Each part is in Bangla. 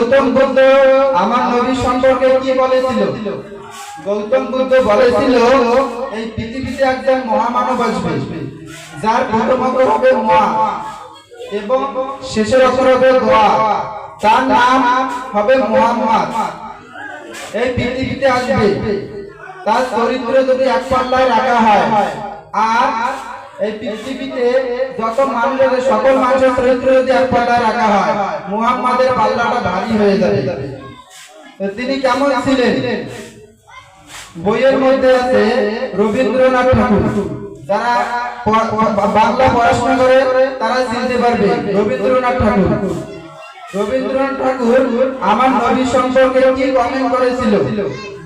গৌতম বুদ্ধ আমার নবী সম্পর্কে কি বলেছিল? গৌতম বুদ্ধ বলেছিল, এই পৃথিবীতে একজন মহামানব আসবে, যার প্রথম অক্ষর হবে মা এবং শেষের অক্ষর হবে দোয়া তার নাম হবে মোহাম্মদ। এই পৃথিবীতে আসবে, তার চরিত্র যদি এক পাল্লায় রাখা হয়, আর এই পৃথিবীতে যত মানুষ আছে সকল মানুষের চরিত্র যদি এক পাল্লায় রাখা হয়। মুহাম্মাদের পাল্লাটা ভারী হয়ে যাবে। তিনি কেমন ছিলেন? বইয়ের মধ্যে আছে রবীন্দ্রনাথ ঠাকুর। যারা বাংলা পড়াশোনা করে, তারা চিনতে পারবে রবীন্দ্রনাথ ঠাকুর। রবীন্দ্রনাথ ঠাকুর আমার নবী সম্পর্কে কি কমেন্ট করেছিল?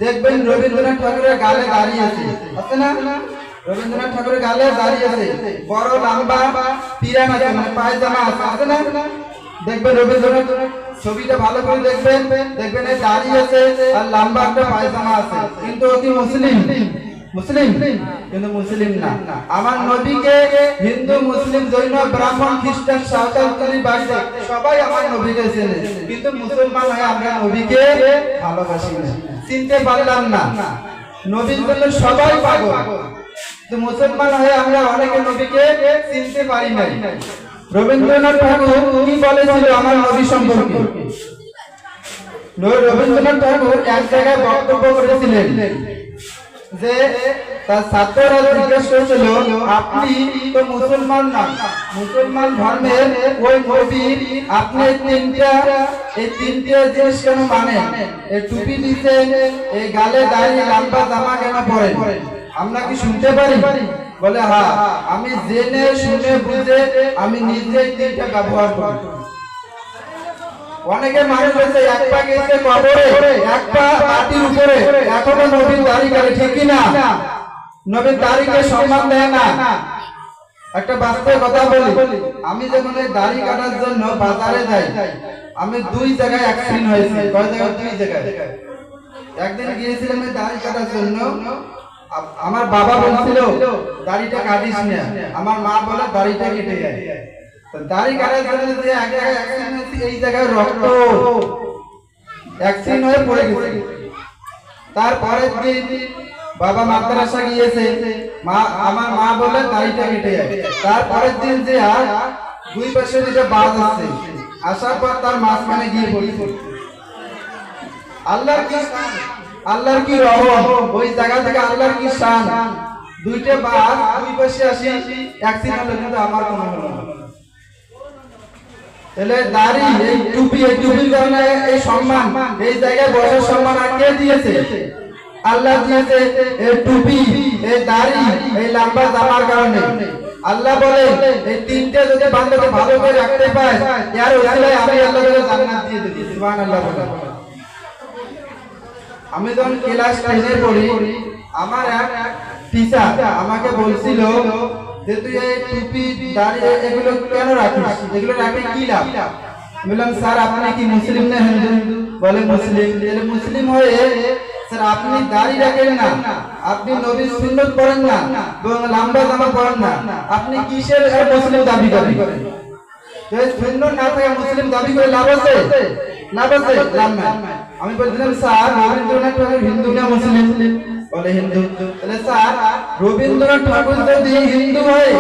দেখবেন রবীন্দ্রনাথ ঠাকুরের গালে দাঁড়িয়ে আছে। আছে না? রবীন্দ্রনাথ ঠাকুরের গালে দাঁড়িয়ে আছে। বড় লম্বা পিরান আছে মানে পায়জামা আছে না? দেখবেন রবীন্দ্রনাথ ছবিটা ভালো করে দেখবেন। দেখবেন এই দাঁড়িয়ে আছে আর লম্বা একটা পায়জামা আছে। কিন্তু কি মুসলিম। মুসলিম? কিন্তু মুসলিম না। আমার নবীকে হিন্দু, মুসলিম, জৈন, ব্রাহ্মণ, খ্রিস্টান সাঁওতাল বাড়িতে সবাই আমার নবীকে চেনে। কিন্তু মুসলমান হয়ে আমরা নবীকে ভালোবাসি না। চিনতে পারলাম না। নবীর জন্য সবাই পাগল। কিন্তু মুসলমান হয়ে আমরা অনেকে নবীকে চিনতে পারি নাই। রবীন্দ্রনাথ ঠাকুর কি বলেছিল আমার নবী সম্পর্কে? রবীন্দ্রনাথ ঠাকুর এক জায়গায় বক্তব্য করেছিলেন যে তার ছাত্ররা জিজ্ঞেস করেছিল, আপনি তো মুসলমান না। মুসলমান ধর্মের ওই নবীর আপনি তিনটা, এই তিনটা জিনিস কেন মানেন? এই টুপি দিচ্ছেন এই গালে দাঁড়িয়ে লম্বা জামা কেন পরেন? আমরা কি শুনতে পারি? বলে হ্যাঁ আমি জেনে শুনে বুঝে আমি নিজে তিনটা ব্যবহার করি। অনেকে মানুষ আছে এক পা গেছে কবরে, এক পা মাটির উপরে। এখনও নবীর দাড়ি কাটে, ঠিক না? নবীর দাড়িকে সম্মান দেয় না। একটা বাস্তব কথা বলি, আমি যখন এই দাড়ি কাটার জন্য বাজারে যাই, আমি দুই জায়গায় অ্যাক্সিডেন্ট হয়েছে। কয় জায়গায়? দুই জায়গায়। একদিন গিয়েছিলাম দাড়ি কাটার জন্য আমার বাবা বলছিল দাড়িটা কাটিস না আমার মা বলে দাড়িটা কেটে যায় দাড়ি কাটার জন্য যে এই জায়গায় রক্ত অ্যাক্সিডেন্ট হয়ে পড়ে গেছে তারপরের দিন বাবা মাদ্রাসা গিয়েছে মা আমার মা বলে দাড়িটা কেটে যায় তারপরের দিন যে আর দুই পাশে যে বাদ আছে আসার পর তার মাঝখানে গিয়ে পড়েছে আল্লাহর কি আল্লাহর কি রহম? ওই জায়গা থেকে আল্লাহর কি শান? দুইটা বাস দুই পাশে আসি অ্যাক্সিডেন্ট কিন্তু আমার কোনো হলো না। তাহলে দাড়ি, এই টুপি, এই টুপির কারণে এই সম্মান, এই জায়গায় বসার সম্মান কে দিয়েছে? আল্লাহ দিয়েছে এই টুপি, এই দাড়ি, এই লম্বা জামার কারণে। আল্লাহ বলে, এই তিনটে যদি বান্দাকে ভালো করে রাখতে পায় ইয়ার ওসিলায় আমি আল্লাহ জান্নাত দিয়ে দেব। সুবহানাল্লাহ বলে। আমি যখন ক্লাস টেনে পড়ি, আমার এক টিচার আমাকে বলছিল যে, তুই এই টুপি, দাড়ি এগুলো কেন রাখিস? এগুলো রাখলে কি লাভ? বললাম, স্যার, আপনি কি মুসলিম না হিন্দু? বলে, মুসলিম। মুসলিম হয়ে, স্যার, আপনি দাড়ি রাখেন না। আপনি নবীর সুন্নত পড়েন না এবং লম্বা জামা পড়েন না। আপনি কিসের মুসলিম দাবি দাবি করেন সুন্নত না থাকে মুসলিম দাবি করে লাভ আছে? লাভ আছে আমি বলছিলাম স্যার রবীন্দ্রনাথ ঠাকুর হিন্দু না? মুসলিম বলে হিন্দু। তাহলে স্যার রবীন্দ্রনাথ ঠাকুর যদি হিন্দু হয়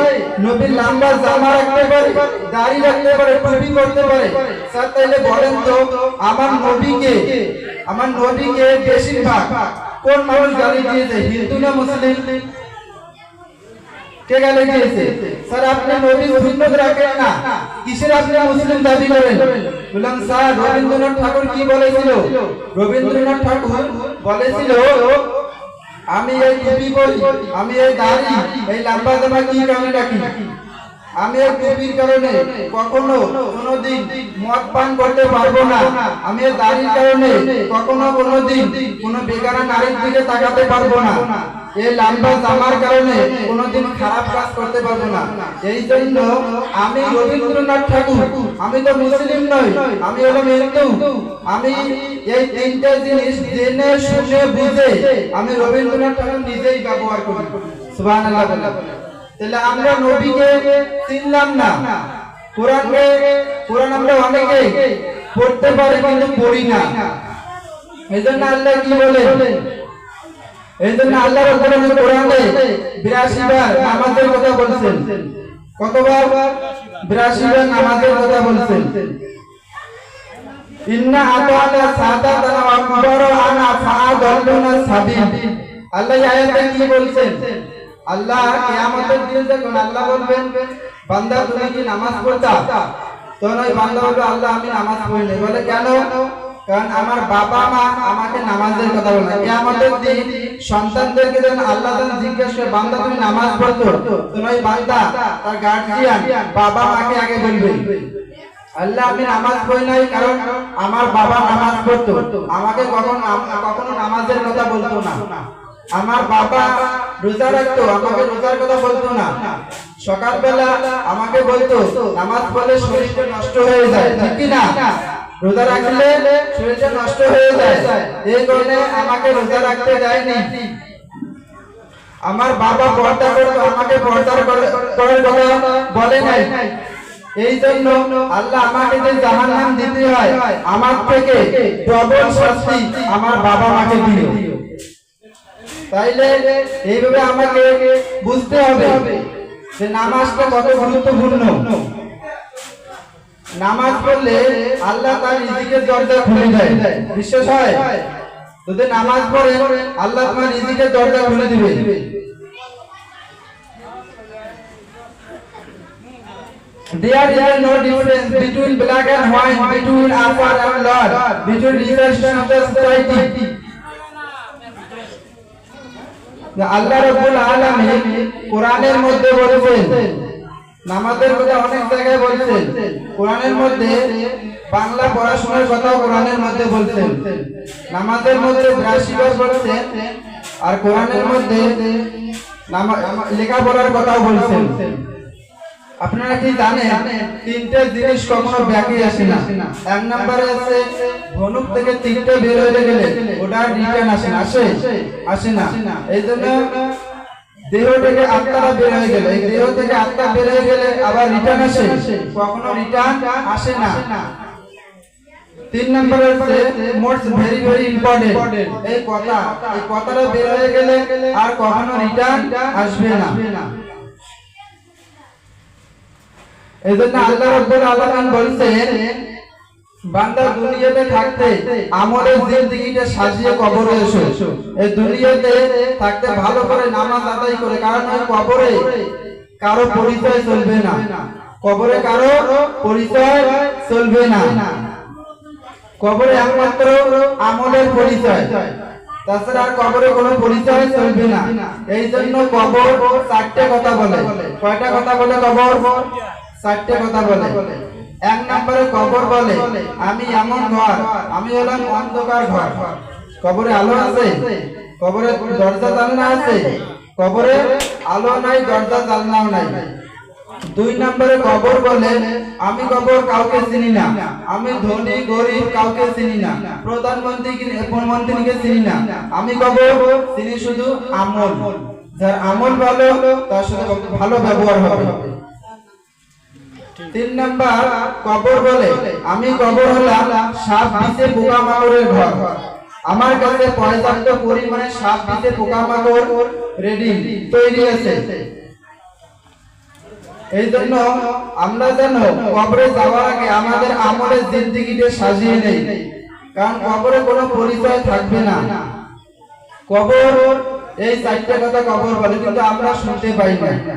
নবীর লম্বা জামা রাখতে পারে দাড়ি রাখতে পারে টুপি করতে পারে। স্যার তাইলে বলেন তো আমার নবীকে আমার নবীকে বেশিরভাগ কোন মানুষ গালি দিয়েছে? হিন্দু না মুসলিম? কে গালি দিয়েছে? স্যার আপনি নবী সুন্নত রাখেন না। কিসের আপনি মুসলিম দাবি করেন? বললাম স্যার, রবীন্দ্রনাথ ঠাকুর কি বলেছিল? রবীন্দ্রনাথ ঠাকুর বলেছিল, আমি এই টুপি পরি, আমি এই দাড়ি, এই লম্বা জামা কি কারণে রাখি? আমি এই টুপির কারণে কখনো কোনোদিন মদ পান করতে পারব না। আমি এই দাড়ির কারণে কখনো কোনোদিন কোনো বেকার নারীর দিকে তাকাতে পারব না। এই লম্বা জামার কারণে কোনোদিন খারাপ কাজ করতে পারব না। এই জন্য আমি রবীন্দ্রনাথ ঠাকুর, আমি তো মুসলিম নই, আমি হলাম হিন্দু। আমি এই তিনটে জিনিস জেনে, শুনে, বুঝে আমি রবীন্দ্রনাথ ঠাকুর নিজেই ব্যবহার করি। বলে। তাহলে আমরা নবীকে চিনলাম না। কোরআনকে, কোরআন আমরা অনেকে পড়তে পারি কিন্তু পড়ি না। এই জন্য আল্লাহ কি বলে? এই জন্য আল্লাহ কোরআনে 82 বার নামাজের কথা কতবার? 82 বার নামাজের কথা বলছেন। ইন্না আতানা ওয়া সাবিল। আল্লাহ আয়াতে কি বলছেন? আল্লাহ কিয়ামতের দিন যখন আল্লাহ বলবেন, বান্দা তুমি কি নামাজ পড়তা? তখন ওই বান্দা বলবে, আল্লাহ, আমি নামাজ পড়ি বলে, কেন? কারণ আমার বাবা মা আমাকে নামাজের কথা বলে না কিয়ামতের দিন সন্তানদেরকে যখন আল্লাহ তাআলা জিজ্ঞেস করে, বান্দা, তুমি নামাজ পড়তো ওই বান্দা, তার গার্জিয়ান বাবা মাকে আগে বলবে, আল্লাহ, আমি নামাজ পড়ি নাই কারণ আমার বাবা নামাজ পড়তো। আমাকে কখন কখনো নামাজের কথা বলতো না। আমার বাবা রোজা রাখতো, আমাকে রোজার কথা বলতো না। সকালবেলা আমাকে বলতো, নামাজ পড়লে শরীরটা নষ্ট হয়ে যায়। ঠিক কি না? রোজা রাখলে শরীরটা নষ্ট হয়ে যায়। এই কারণে আমাকে রোজা রাখতে দেয়নি। আমার বাবা পর্দা করতো আমাকে পর্দার করে- কথা বলে নাই। এই জন্য আল্লাহ আমাকে যে জাহান্নাম দিতে হয়, আমার থেকে ডবল শাস্তি আমার বাবা মাকে দিও তাইলে এইভাবে আমাকে বুঝতে হবে যে নামাজটা কত গুরুত্বপূর্ণ। নামাজ পড়লে আল্লাহ তার রিজিকের দরজা খুলে দেয় বিশ্বাস হয় যদি নামাজ পড়ে আল্লাহ তোমার রিজিকের দরজা খুলে দিবে There is no difference between black and white, between upper and lower, between research of the society. আল্লাহ রাব্বুল আলামিন কোরআনের মধ্যে বলেছেন নামাজের কথা অনেক জায়গায় বলছেন। কোরআনের মধ্যে বাংলা পড়াশোনার কথাও কোরআনের মধ্যে বলছেন। নামাজের মধ্যে 82 বলছেন আর কোরআনের মধ্যে লেখাপড়ার কথাও বলছেন। আপনারা কি জানেন, তিনটে জিনিস কখনো ব্যাকে আসে না? এক নম্বরে আছে, ধনুক থেকে তিনটে বের হয়ে গেলে ওটা রিটার্ন আসে না, আসে? আসে না। এই জন্য দেহ থেকে আত্মাটা বের হয়ে গেলে দেহ থেকে আত্মা বের হয়ে গেলে আবার রিটার্ন আসে? কখনো রিটার্ন আসে না। তিন নম্বরে হচ্ছে মোস্ট ভেরি ভেরি ইম্পর্টেন্ট এই কথা, এই কথাটা বের হয়ে গেলে আর কখনো রিটার্ন আসবে না। এই জন্য আল্লাহ রাব্বুল আলামিন বলছেন বান্দা দুনিয়াতে থাকতে আমলের জিন্দেগিটা সাজিয়ে কবরে এসো। এই দুনিয়াতে থাকতে ভালো করে নামাজ আদায় করে, কারণ ওই কবরে কারও পরিচয় চলবে না। কবরে কারও পরিচয় চলবে না। কবরে একমাত্র আমলের পরিচয়। তাছাড়া আর কবরে কোনো পরিচয় চলবে না। এই জন্য কবর চারটে কথা বলে। কয়টা কথা বলে কবর? চারটে কথা বলে। এক নম্বরে কবর বলে, আমি এমন ঘর, আমি হলাম অন্ধকার ঘর। কবরে আলো আছে? কবরে দরজা জানলা আছে? কবরে আলো নাই, দরজা জানলাও নাই। দুই নম্বরে কবর বলে, আমি কবর কাউকে চিনি না, আমি ধনী, গরিব কাউকে চিনি না, প্রধানমন্ত্রী প্রধানমন্ত্রীকে চিনি না? আমি কবর চিনি শুধু আমল। যার আমল ভালো, তার সাথে ভালো ব্যবহার হবে। তিন নাম্বার, কবর বলে। আমি কবর হলাম সাপ বিছে পোকা মাকড়ের ঘর। আমার কাছে পর্যাপ্ত পরিমাণে সাপ বিছে পোকা মাকড় রেডি তৈরি আছে। এই জন্য আমরা যেন কবরে যাওয়ার আগে আমাদের আমলের জিন্দিগিটা সাজিয়ে নেই। কারণ কবরে কোনো পরিচয় থাকবে না। কবর, এই চারটে কথা কবর বলে, কিন্তু আমরা শুনতে পাই না।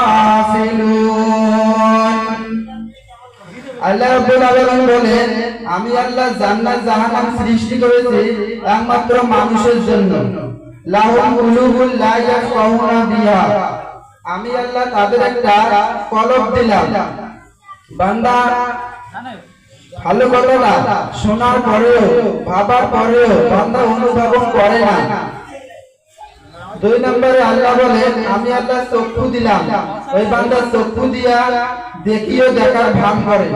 আমি আল্লাহ জান্নাত জাহান্নাম সৃষ্টি করেছি একমাত্র মানুষের জন্য। আমি আল্লাহ তাদের একটা দিলাম। বান্দা, ভালো কথাটা শোনার পরেও, ভাবার পরেও বান্দা অনুধাবন করে না। দুই নম্বরে আল্লাহ বলেন, আমি আল্লাহ চক্ষু দিলাম। ওই বান্দা চক্ষু দিয়া দেখিও দেখার করে।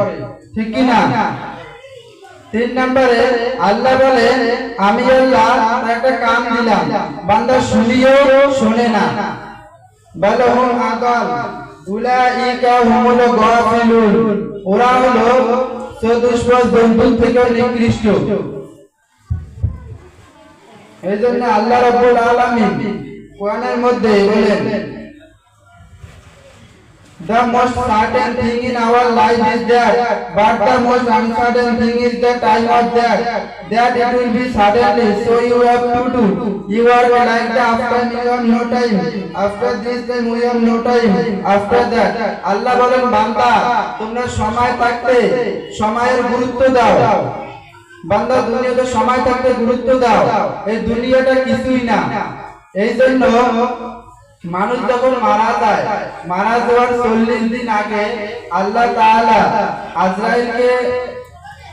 ঠিক কি না? তিন নম্বরে আল্লাহ বলে, আমি আল্লাহ একটা কান দিলাম। বান্দা শুনিও, শুনে না। বালহুম আদাল। উলাইকা হুমুল গাফিলুন। ওরা হলো চতুষ্পদ জন্তু থেকে নিকৃষ্ট। এই জন্য আল্লাহ রাব্বুল আলামিন কোরআনের মধ্যে বলেন The most certain thing in our life is that, but the most uncertain thing is the time of that. That it will be suddenly, so you have to do. You are like the after you have no time. After this time we have no time. After that, আল্লাহ বলেন বান্দা তোমরা সময় থাকতে সময়ের গুরুত্ব দাও বান্দা দুনিয়াতে সময় থাকতে গুরুত্ব দাও এই দুনিয়াটা কিছুই না এই জন্য মানুষ যখন মারা যায়, মারা যাওয়ার চল্লিশ দিন আগে আল্লাহ আজরাইলকে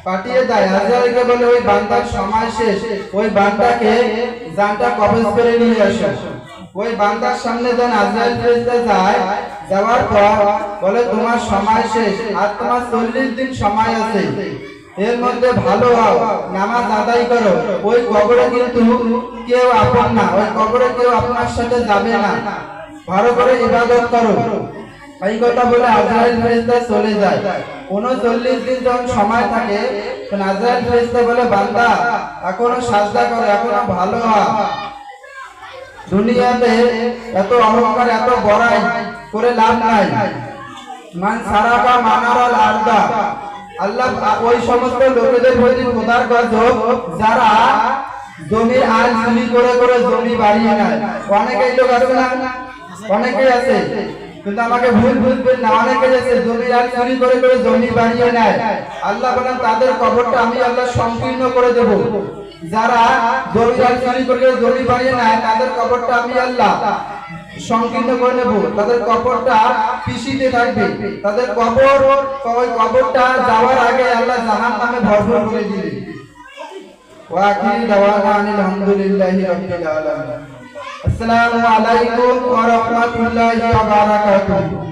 পাঠিয়ে দেয়। আজরাইলকে বলে, ওই বান্দার সময় শেষ। ওই বান্দাকে জানটা কবজ করে নিয়ে আসো ওই বান্দার সামনে যখন আজরাইল ফেরেশতা যায়, যাওয়ার পর বলে, তোমার সময় শেষ। আর তোমার চল্লিশ দিন সময় আছে। এর মধ্যে ভালো হও, নামাজ আদায় করো। ওই কবরে কিন্তু কেউ আপন না, ওই কবরে কেউ আপনার সাথে যাবে না। ভালো করে ইবাদত করো। এই কথা বলে আজরাইল ফেরেশতা চলে যায়। উনচল্লিশ দিন যখন সময় থাকে আজরাইল ফেরেশতা বলে, বান্দা, এখনও সাজদা করো, এখনও ভালো হ দুনিয়াতে এত অহংকার, এত বড়াই, করে লাভ নাই। মান সারাকা মানারাল আরদা। আল্লাহ ওই সমস্ত লোকেদের প্রতি খোদার গজব যারা জমির আল চুরি করে করে জমি বাড়িয়ে নেয়। অনেকেই লোক আছে না, অনেকেই আছে, কিন্তু আমাকে ভুল বুঝবেন না, অনেকেই আছে জমির আল চুরি করে করে জমি বাড়িয়ে নেয়। আল্লাহ বলেন, তাদের কবরটা আমি আল্লাহ সংকীর্ণ করে দেব। যারা জমির আল চুরি করে জমি বাড়িয়ে নেয়, তাদের কবরটা আমি আল্লাহ সংকীর্ণ করে নেব। তাদের কবরটা পিসিতে থাকবে। তাদের কবর ওই কবরটা যাওয়ার আগে আল্লাহ জাহান নামে ভরপুর করে দিবে। আসসালামু আলাইকুম ওয়া রাহমাতুল্লাহি ওয়া বারাকাতুহু।